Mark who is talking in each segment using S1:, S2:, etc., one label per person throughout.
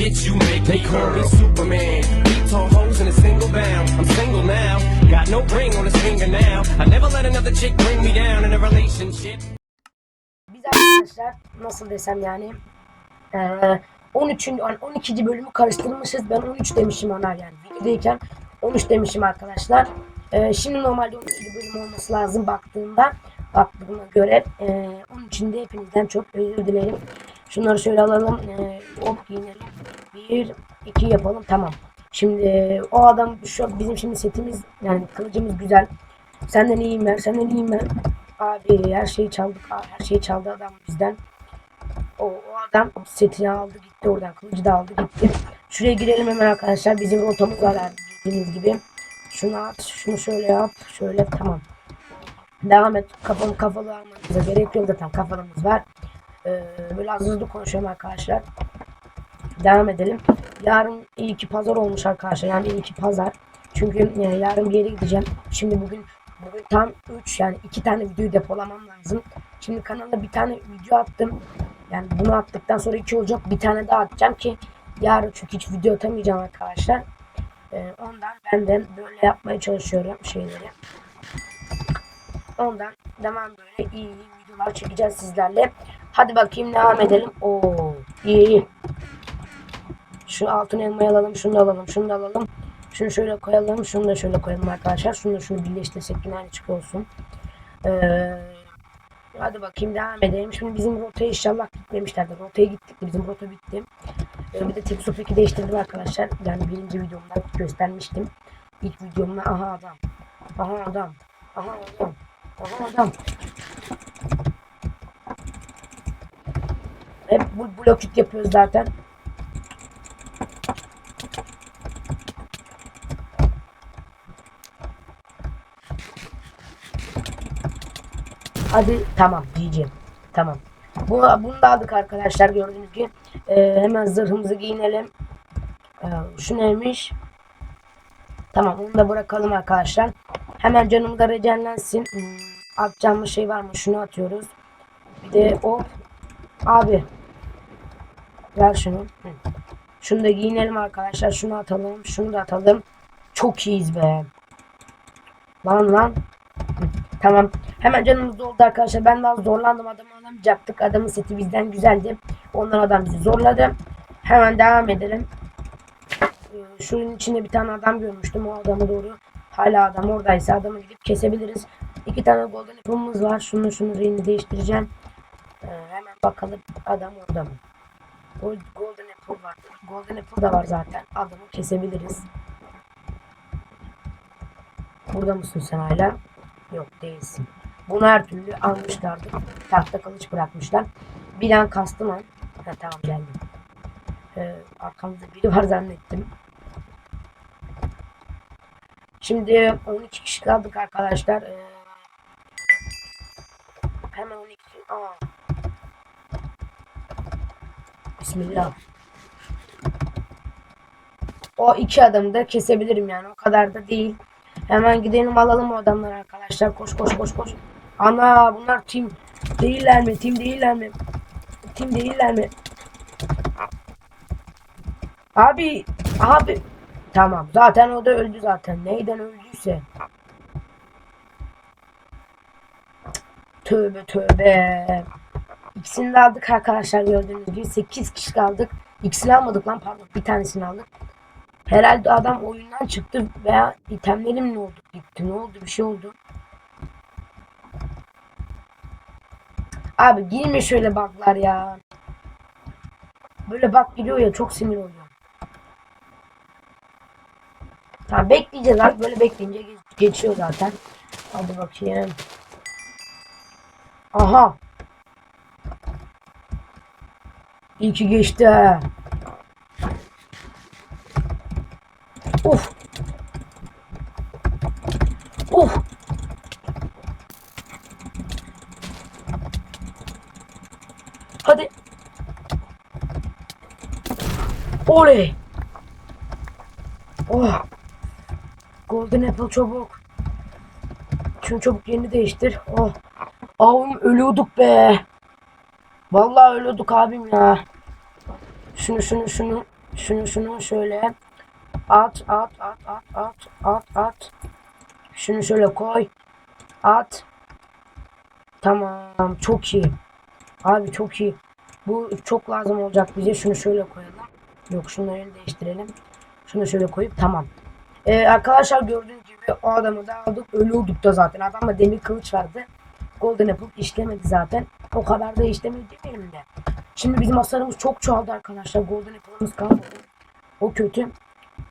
S1: bitch, you make they call me Superman. Beat tall hoes in a single bound. I'm single now, got no ring on his finger now. I never let another chick bring me down in a relationship.
S2: Biz arkadaşlar nasıl desem yani eee 13. yani 12. bölümü karıştırmışız. Ben 13 demişim ona yani videodayken 13 demişim arkadaşlar. Eee, şimdi normalde 12. bölüm olması lazım baktığımda baktığıma göre eee 13'ünde hepinizden çok özür dilerim. Şunları şöyle alalım. Eee hop giyinelim. 1 2 yapalım tamam. Şimdi o adam şu bizim şimdi setimiz yani kılıcımız güzel. Senden iyiyim ben, senden iyiyim ben. Abi her şeyi çaldık, abi, her şeyi çaldı adam bizden. O, o adam setini aldı gitti oradan, kılıcı da aldı gitti. Şuraya girelim hemen arkadaşlar. Bizim rotamız var bildiğiniz gibi. Şunu at, şunu şöyle yap, şöyle tamam. Devam et. Kafalı kafalı almanıza gerek yok zaten kafalımız var. Ee, böyle az hızlı konuşuyorum arkadaşlar. Devam edelim. Yarın iyi ki pazar olmuş arkadaşlar. Yani iyi ki pazar. Çünkü e, yarın bir yere gideceğim. Şimdi bugün bugün tam 3 yani 2 tane videoyu depolamam lazım. Şimdi kanala bir tane video attım. Yani bunu attıktan sonra 2 olacak. Bir tane daha atacağım ki yarın çünkü hiç video atamayacağım arkadaşlar. E, ondan ben de böyle yapmaya çalışıyorum şeyleri. Ondan devam böyle iyi iyi videolar çekeceğiz sizlerle. Hadi bakayım devam edelim. Oo iyi iyi. Şu altın elmayı alalım, şunu da alalım, şunu da alalım. Şunu şöyle koyalım, şunu da şöyle koyalım arkadaşlar. Şunu da şunu birleştirsek yine aynı çık olsun. Ee, hadi bakayım devam edelim. Şimdi bizim rotaya inşallah gitmemişlerdir. Rotaya gittik, bizim rota bitti. Ee, bir de Texo Pack'i değiştirdim arkadaşlar. Yani birinci videomda göstermiştim. İlk videomda aha adam. Aha adam. Aha adam. Aha adam. Hep bu blok hit yapıyoruz zaten. Hadi tamam diyeceğim. Tamam. Bu, bunu da aldık arkadaşlar gördüğünüz gibi. Ee, hemen zırhımızı giyinelim. Ee, şu neymiş? Tamam onu da bırakalım arkadaşlar. Hemen canım da regenlensin. Hmm, atacağımız şey var mı? Şunu atıyoruz. Bir de hop. Abi. Ver şunu. Şunu da giyinelim arkadaşlar. Şunu atalım. Şunu da atalım. Çok iyiyiz be. Lan lan. Tamam. Hemen canımız doldu arkadaşlar. Ben daha zorlandım. Adamı alamayacaktık. Adamın seti bizden güzeldi. Ondan adam bizi zorladı. Hemen devam edelim. Ee, Şunun içinde bir tane adam görmüştüm. O adama doğru. Hala adam oradaysa adamı gidip kesebiliriz. İki tane golden apple'ımız var. Şunu şunu rengini değiştireceğim. Ee, hemen bakalım adam orada mı? Golden apple var. Golden apple da var zaten. Adamı kesebiliriz. Burada mısın sen hala? Yok değilsin. Bunu her türlü almışlardı. Tahta kılıç bırakmışlar. Bir an kastım lan. Ha, tamam geldim. Ee, arkamızda biri var zannettim. Şimdi 12 kişi kaldık arkadaşlar. Ee, hemen 12. Aa. Bismillah. O iki adamı da kesebilirim yani. O kadar da değil. Hemen gidelim alalım o adamları arkadaşlar. Koş koş koş koş. Ana bunlar tim değiller mi? Tim değiller mi? Tim değiller mi? Abi abi tamam zaten o da öldü zaten. Neyden öldüyse. Tövbe tövbe. İkisini de aldık arkadaşlar gördüğünüz gibi. 8 kişi kaldık. İkisini almadık lan pardon. Bir tanesini aldık. Herhalde adam oyundan çıktı veya itemlerim ne oldu? Gitti ne oldu? Bir şey oldu. Abi girme şöyle bug'lar ya. Böyle bug giriyor ya çok sinir oluyor. Tamam bekleyeceğiz abi böyle bekleyince geç- geçiyor zaten. Hadi bakayım. Aha. İyi ki geçti ha. Of. Of. Hadi. Oley. Oh. Golden Apple çabuk. Şunu çabuk yerini değiştir. Oh. Avum ölüyorduk be. Vallahi ölüyorduk abim ya. Şunu şunu şunu. Şunu şunu şöyle at at at at at at at. Şunu şöyle koy. At. Tamam çok iyi. Abi çok iyi. Bu çok lazım olacak bize. Şunu şöyle koyalım. Yok şunları değiştirelim. Şunu şöyle koyup tamam. Ee, arkadaşlar gördüğünüz gibi o adamı da aldık. Ölüyorduk da zaten. Adamda demir kılıç vardı. Golden Apple işlemedi zaten. O kadar da işlemedi demeyelim de. Şimdi bizim hasarımız çok çoğaldı arkadaşlar. Golden Apple'ımız kalmadı. O kötü.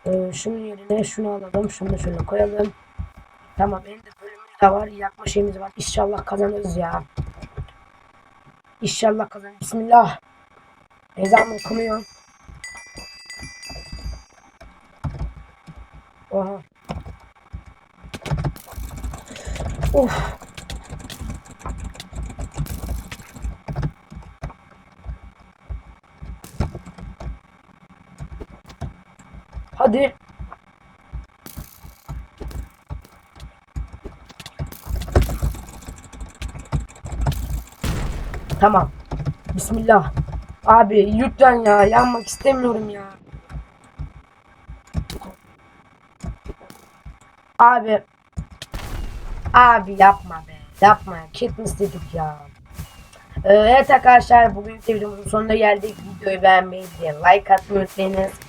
S2: Ee, şunun yerine şunu alalım. Şunu da şöyle koyalım. Tamam ender bölümümüz de var. Yakma şeyimiz var. İnşallah kazanırız ya. İnşallah kazanırız. Bismillah. Ezan okunuyor. Oha. Of. Hadi. Tamam. Bismillah. Abi lütfen ya yanmak istemiyorum ya. Abi. Abi yapma be. Yapma ya. Katniss dedik ya. Ee, evet arkadaşlar bugün videomuzun sonuna geldik. Videoyu beğenmeyi like atmayı unutmayınız.